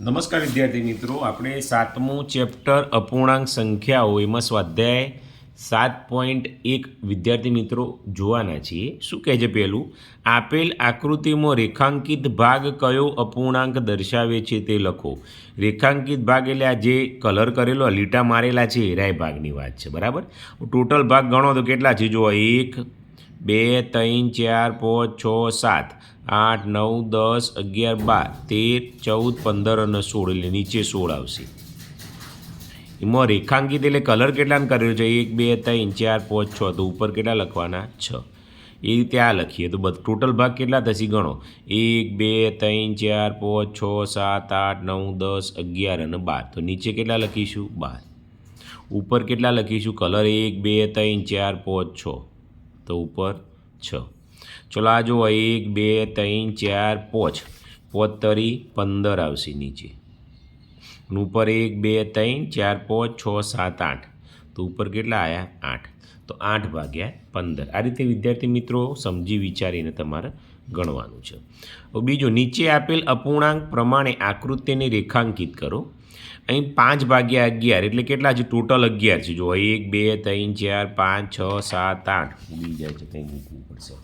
નમસ્કાર વિદ્યાર્થી મિત્રો, આપણે સાતમું ચેપ્ટર અપૂર્ણાંક સંખ્યાઓ, એમાં સ્વાધ્યાય સાત પોઈન્ટ એક વિદ્યાર્થી મિત્રો જોવાના છીએ. શું કહે છે પહેલું આપેલ આકૃતિમાં રેખાંકિત ભાગ કયો અપૂર્ણાંક દર્શાવે છે તે લખો. રેખાંકિત ભાગ એટલે આ જે કલર કરેલો લીટા મારેલા છે એરાય ભાગની વાત છે, બરાબર? ટોટલ ભાગ ગણો તો કેટલા છે? જુઓ, એક, બે, ત્રણ, ચાર, પાંચ, છ, સાત. આઠ, નવ, દસ, અગિયાર, બાર, તેર, ચૌદ, પંદર અને સોળ એટલે નીચે સોળ આવશે. એમાં રેખાંકિત એટલે કલર કેટલાને કરેલો છે? એક, બે, ત્રણ, ચાર, પાંચ, છ. તો ઉપર કેટલા લખવાના? છ. એ રીતે આ લખીએ તો બધ, ટોટલ ભાગ કેટલા થશે ગણો? એક, બે, ત્રણ, ચાર, પાંચ, છ, સાત, આઠ, નવ, દસ, અગિયાર અને બાર. તો નીચે કેટલા લખીશું? બાર. ઉપર કેટલા લખીશું? કલર એક, બે, ત્રણ, ચાર, પાંચ, છ. તો ઉપર છ. ચલો આ જુઓ એક, બે, ત્રણ, ચાર, પોચ. પોતરી તરી પંદર આવશે નીચે. ઉપર એક, બે, ત્રણ, ચાર, પાંચ, છ, સાત, આઠ. તો ઉપર કેટલા આવ્યા આઠ. તો આઠ ભાગ્યા પંદર. આ રીતે વિદ્યાર્થી મિત્રો સમજી વિચારીને તમારે ગણવાનું છે. બીજું, નીચે આપેલ અપૂર્ણાંક પ્રમાણે આકૃતિને રેખાંકિત કરો. અહીં પાંચ ભાગ્યા અગિયાર, એટલે કેટલા છે? ટોટલ અગિયાર છે. જો એક, બે, ત્રણ, ચાર, પાંચ, છ, સાત, આઠ. ઉડી જાય છે. કંઈ મૂકવું પડશે.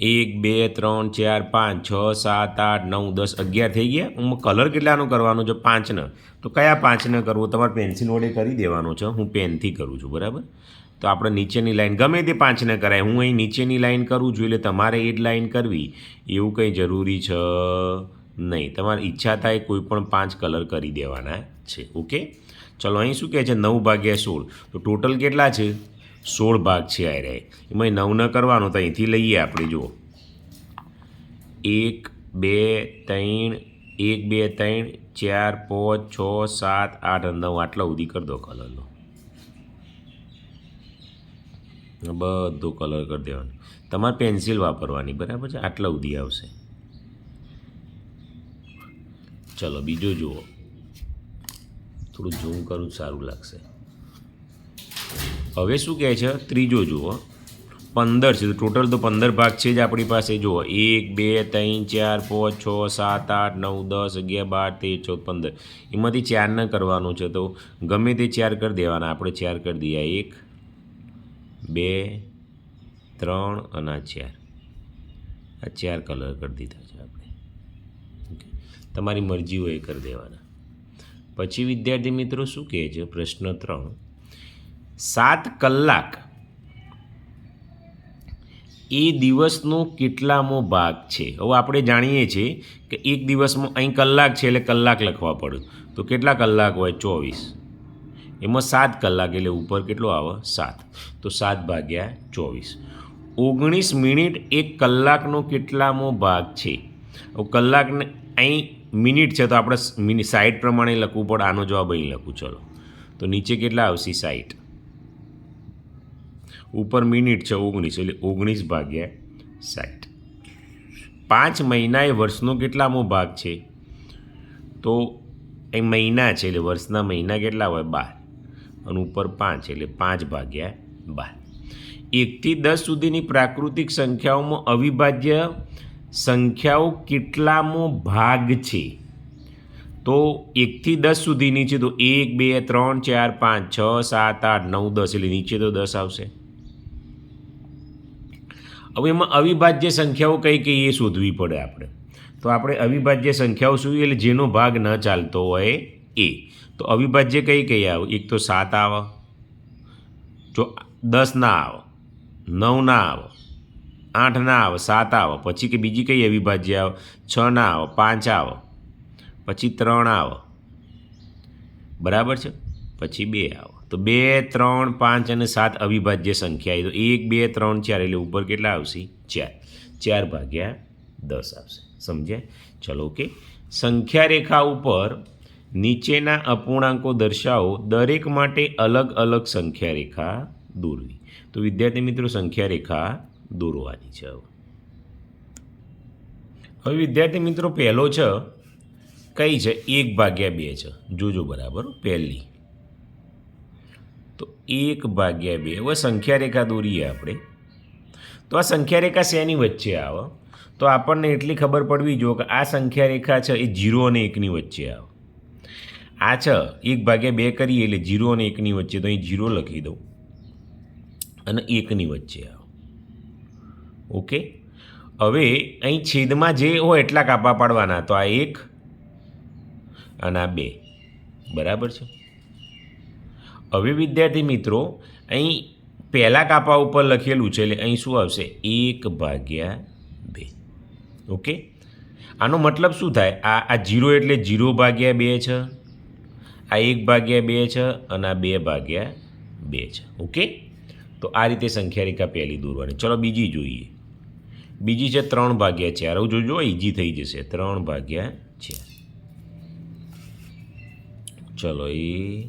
એક, બે, ત્રણ, ચાર, પાંચ, છ, સાત, આઠ, નવ, દસ, અગિયાર થઈ ગયા? હું કલર કેટલાનો કરવાનો છે? પાંચને. તો કયા પાંચને કરવો? તમારે પેન્સિલ વડે કરી દેવાનો છે. હું પેનથી કરું છું, બરાબર? તો આપણે નીચેની લાઈન ગમે તે પાંચને કરાય. હું અહીં નીચેની લાઈન કરું છું, એટલે તમારે એ જ લાઈન કરવી. એવું કંઈ જરૂરી છે? નહીં. તમારી ઈચ્છા થાય કોઈ પણ પાંચ કલર કરી દેવાના છે, ઓકે? ચલો, અહીં શું કહે છે? નવ ભાગ્યા સોળ. તો ટોટલ કેટલા છે? સોળ ભાગ છે આ રહે. એમાં નવ ન કરવાનો તો અહીંથી લઈએ આપણે, જુઓ. એક, બે, ત્રણ, એક, બે, ત્રણ, ચાર, પાંચ, છ, સાત, આઠ, નવ, આટલા સુધી કરી દો કલરનો બધો કલર કરી દેવાનો. તમારે પેન્સિલ વાપરવાની, બરાબર છે? આટલા સુધી આવશે. ચલો, બીજો જુઓ. થોડું ઝૂમ કરું સારું લાગશે. હવે શું કહે છે? ત્રીજો જુઓ. પંદર છે. તો ટોટલ તો પંદર ભાગ છે જ આપણી પાસે. જુઓ. એક, બે, ત્રણ, ચાર, પાંચ, છ, સાત, આઠ, નવ, દસ, અગિયાર, બાર, તેર, ચૌદ, પંદર. એમાંથી ચાર ન કરવાનું છે તો ગમે તે ચાર કરી દેવાના. આપણે ચાર કરી દઈએ. એક, બે, ત્રણ અને ચાર. આ ચાર કલર કરી દીધા છે આપણે. તમારી મરજી હોય એ કરી દેવાના. પછી વિદ્યાર્થી મિત્રો શું કહે છે? પ્રશ્ન ત્રણ. સાત કલાક. એ દિવસનો કેટલામો ભાગ છે? હવે આપણે જાણીએ છીએ કે એક દિવસમાં અહીં કલાક છે એટલે કલાક લખવા પડે. તો કેટલા કલાક હોય? ચોવીસ. એમાં સાત કલાક એટલે ઉપર કેટલો આવે? સાત. તો સાત ભાગ્યા ચોવીસ. ઓગણીસ મિનિટ એક કલાકનો કેટલામો ભાગ છે? હવે કલાકને અહીં મિનિટ છે તો આપણે મિનિટ સાઈઠ પ્રમાણે લખવું પડે. આનો જવાબ અહીં લખું. ચલો. તો નીચે કેટલા આવશે? સાઈઠ ઉપર મિનિટ છે, ઓગણીસ, એટલે ઓગણીસ ભાગ્યા સાઠ. પાંચ મહિના એ વર્ષનો કેટલામો ભાગ છે? તો એ મહિના છે, એટલે વર્ષના મહિના કેટલા હોય? બાર. અને ઉપર પાંચ, એટલે પાંચ ભાગ્યા બાર. એકથી દસ સુધીની પ્રાકૃતિક સંખ્યાઓમાં અવિભાજ્ય સંખ્યાઓ કેટલામો ભાગ છે? તો એકથી દસ સુધીની છે, તો એક, બે, ત્રણ, ચાર, પાંચ, છ, સાત, આઠ, નવ, દસ, એટલે નીચે તો દસ આવશે. હવે એમાં અવિભાજ્ય સંખ્યાઓ કઈ કઈ એ શોધવી પડે આપણે. તો આપણે અવિભાજ્ય સંખ્યાઓ શું એટલે જેનો ભાગ ન ચાલતો હોય એ. તો અવિભાજ્ય કઈ કઈ આવે? એક તો સાત આવે. જો દસ ના આવે, નવ ના આવે, આઠ ના આવે, સાત આવે. પછી કે બીજી કઈ અવિભાજ્ય આવે? છ ના આવે, પાંચ આવે. પછી ત્રણ આવે. બરાબર છે? પછી બે આવો. તો બે, ત્રણ, પાંચ અને સાત અવિભાજ્ય સંખ્યા. તો એક, બે, ત્રણ, ચાર, એટલે ઉપર કેટલા આવશે? ચાર. ચાર ભાગ્યા દસ આવશે. સમજ્યા? ચલો, ઓકે. સંખ્યા રેખા ઉપર નીચેના અપૂર્ણાંકો દર્શાવો. દરેક માટે અલગ અલગ સંખ્યા રેખા દોરવી. તો વિદ્યાર્થી મિત્રો સંખ્યા રેખા દોરવાની છે હવે વિદ્યાર્થી મિત્રો, પહેલો છે, કઈ છે? એક ભાગ્યા બે છે. જોજો બરાબર, પહેલી. એક ભાગ્યા બે. હવે સંખ્યા રેખા દોરીએ આપણે. તો આ સંખ્યા રેખા શેની વચ્ચે આવે? તો આપણને એટલી ખબર પડવી જો કે આ સંખ્યા રેખા છે એ જીરો અને એકની વચ્ચે આવે. આ છે એક ભાગ્યા બે કરીએ એટલે જીરો અને એકની વચ્ચે. તો અહીં જીરો લખી દઉં. અને એકની વચ્ચે આવે. ઓકે? હવે અહીં છેદમાં જે હોય એટલા કાપા પાડવાના. તો આ એક અને આ બે. બરાબર છે? હવે વિદ્યાર્થી મિત્રો, અહીં પહેલાં કાપા ઉપર લખેલું છે એટલે અહીં શું આવશે? એક ભાગ્યા બે. ઓકે? આનો મતલબ શું થાય? આ આ જીરો એટલે જીરો ભાગ્યા બે છે, આ એક ભાગ્યા બે છે અને આ બે ભાગ્યા બે છે. ઓકે? તો આ રીતે સંખ્યા રેખા પહેલી દોરવાની. ચલો બીજી જોઈએ. બીજી છે ત્રણ ભાગ્યા ચાર. હું જોજો ઇઝી થઈ જશે. ત્રણ ભાગ્યા ચાર. ચલો એ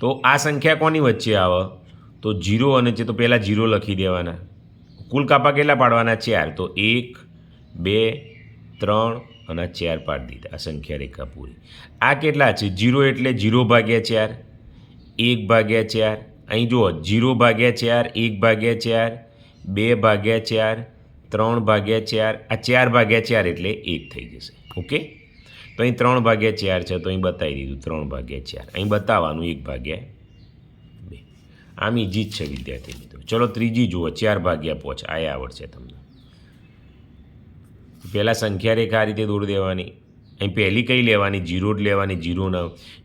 તો આ સંખ્યા કોની વચ્ચે આવે? તો જીરો અને છે તો પહેલાં જીરો લખી દેવાના. કુલ કાપા કેટલા પાડવાના? ચાર. તો એક, બે, ત્રણ અને ચાર પાડી દીધા. આ સંખ્યા રેખા પૂરી. આ કેટલા છે? જીરો એટલે જીરો ભાગ્યા ચાર, એક ભાગ્યા ચાર. અહીં જુઓ, જીરો ભાગ્યા ચાર, એક ભાગ્યા ચાર, બે ભાગ્યા ચાર, ત્રણ ભાગ્યા ચાર. આ ચાર ભાગ્યા ચાર એટલે એક થઈ જશે. ઓકે? તો અહીં ત્રણ ભાગ્યા ચાર છે, તો અહીં બતાવી દીધું ત્રણ ભાગ્યા ચાર. અહીં બતાવવાનું એક ભાગ્યા બે. આમ ઈજી જ છે, વિદ્યાર્થી મિત્રો. ચલો ત્રીજી જુઓ, ચાર ભાગ્યા પોચ. આ આવડશે તમને. પહેલાં સંખ્યા રેખા આ રીતે દોડી દેવાની. અહીં પહેલી કઈ લેવાની? જીરો જ લેવાની, જીરો ન.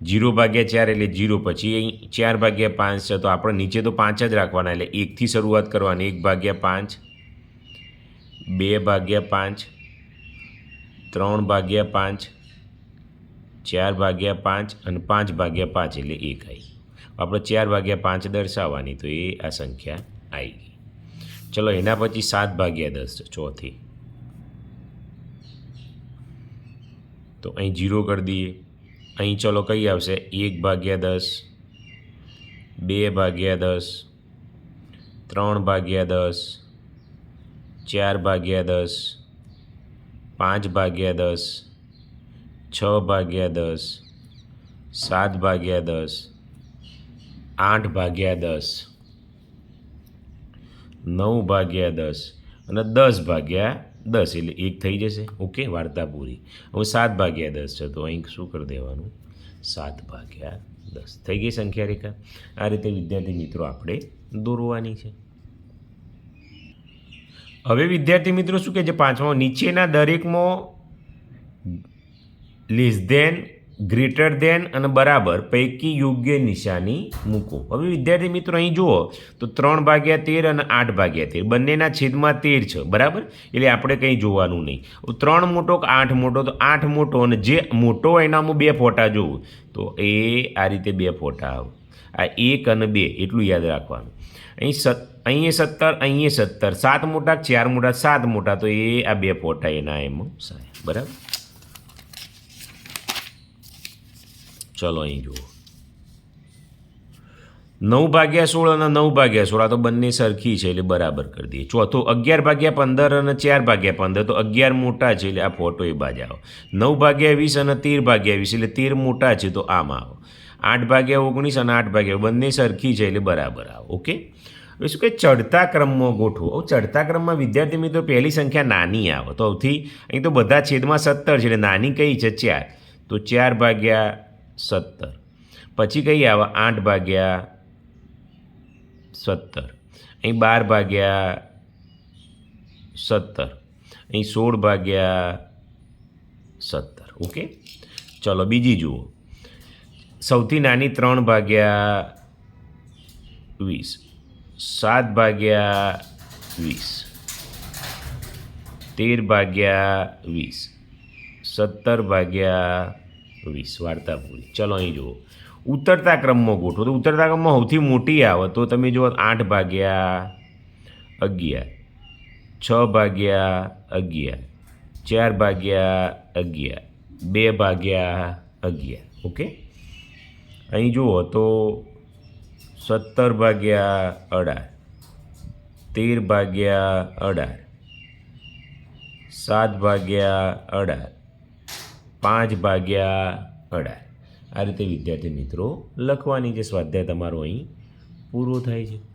જીરો ભાગ્યા ચાર એટલે જીરો. પછી અહીં ચાર ભાગ્યા પાંચ છે, તો આપણે નીચે તો પાંચ જ રાખવાના એટલે એકથી શરૂઆત કરવાની. એક ભાગ્યા પાંચ, બે ભાગ્યા પાંચ, ત્રણ ભાગ્યા પાંચ ચાર ભાગ્યા પાંચ અને પાંચ ભાગ્યા પાંચ એટલે એક આવી આપણે ચાર ભાગ્યા પાંચ દર્શાવવાની તો એ આ સંખ્યા આવી ગઈ. ચલો એના પછી સાત ભાગ્યા દસ, ચોથી. તો અહીં જીરો કરી દઈએ. અહીં ચલો કઈ આવશે? એક ભાગ્યા દસ, બે ભાગ્યા દસ, ત્રણ ભાગ્યા દસ, ચાર ભાગ્યા દસ, પાંચ ભાગ્યા દસ છ ભાગ્યા દસ, સાત ભાગ્યા દસ, આઠ ભાગ્યા દસ, નવ ભાગ્યા દસ અને દસ ભાગ્યા દસ એટલે એક થઈ જશે. ઓકે, વાર્તા પૂરી. હવે સાત ભાગ્યા દસ છે તો અહીં શું કરી દેવાનું? સાત ભાગ્યા દસ. થઈ ગઈ સંખ્યા રેખા આ રીતે વિદ્યાર્થી મિત્રો આપણે દોરવાની છે. હવે વિદ્યાર્થી મિત્રો શું કહે છે? પાંચમો, નીચેના દરેકમાં લેસ ધેન, ગ્રેટર ધેન અને બરાબર પૈકી યોગ્ય નિશાની મૂકો. હવે વિદ્યાર્થી મિત્રો અહીં જુઓ, તો ત્રણ ભાગ્યા તેર અને આઠ ભાગ્યા તેર. બંનેના છેદમાં તેર છે, બરાબર? એટલે આપણે કંઈ જોવાનું નહીં. ત્રણ મોટો કે આઠ મોટો? તો આઠ મોટો અને જે મોટો એનામાં બે ફોટા જોવું તો એ આ રીતે બે ફોટા આવે. આ એક અને બે, એટલું યાદ રાખવાનું. અહીં સત, અહીં સત્તર અહીં સત્તર. સાત મોટા ચાર મોટા? સાત મોટા. તો એ આ બે ફોટા એના એમાં, સાહેબ. બરાબર? ચલો અહીં જુઓ. નવ ભાગ્યા સોળ અને નવ ભાગ્યા સોળ, આ તો બંને સરખી છે એટલે બરાબર કરી દઈએ. ચોથો અગિયાર ભાગ્યા પંદર અને ચાર ભાગ્યા પંદર, તો અગિયાર મોટા છે એટલે આ ફોટો એ બાજ આવો. નવ ભાગ્યા વીસ અને તેર ભાગ્યા વીસ એટલે તેર મોટા છે તો આમાં આવો. આઠ ભાગ્યા ઓગણીસ અને આઠ ભાગ્યા બંને સરખી છે એટલે બરાબર આવો, ઓકે? હવે શું કે ચડતા ક્રમમાં ગોઠવો. હવે ચડતા ક્રમમાં વિદ્યાર્થી મિત્રો પહેલી સંખ્યા નાની આવે. તો સૌથી અહીં તો બધા છેદમાં સત્તર છે એટલે નાની કઈ છે? ચાર. તો ચાર ભાગ્યા સત્તર. પછી કઈ આવે આઠ ભાગ્યા સત્તર. અહીં બાર ભાગ્યા સત્તર. અહીં સોળ ભાગ્યા સત્તર. ઓકે? ચલો, બીજી જુઓ. સૌથી નાની ત્રણ ભાગ્યા વીસ. સાત ભાગ્યા વીસ. તેર ભાગ્યા વીસ. સત્તર ભાગ્યા વીસ વાર્તા ચલો અહીં જુઓ. ઉતરતા ક્રમમાં ગોઠવો. તો ઉતરતા ક્રમમાં સૌથી મોટી આવે તો તમે જુઓ આઠ ભાગ્યા અગિયાર. છ ભાગ્યા અગિયાર. ચાર ભાગ્યા અગિયાર. બે ભાગ્યા અગિયાર. ઓકે? અહીં જુઓ તો સત્તર ભાગ્યા અઢાર. તેર ભાગ્યા અઢાર. સાત ભાગ્યા અઢાર. પાંચ ભાગ્યા અઢાર. આ રીતે વિદ્યાર્થી મિત્રો લખવાની જે સ્વાધ્યાય તમારો અહીં પૂરો થાય છે.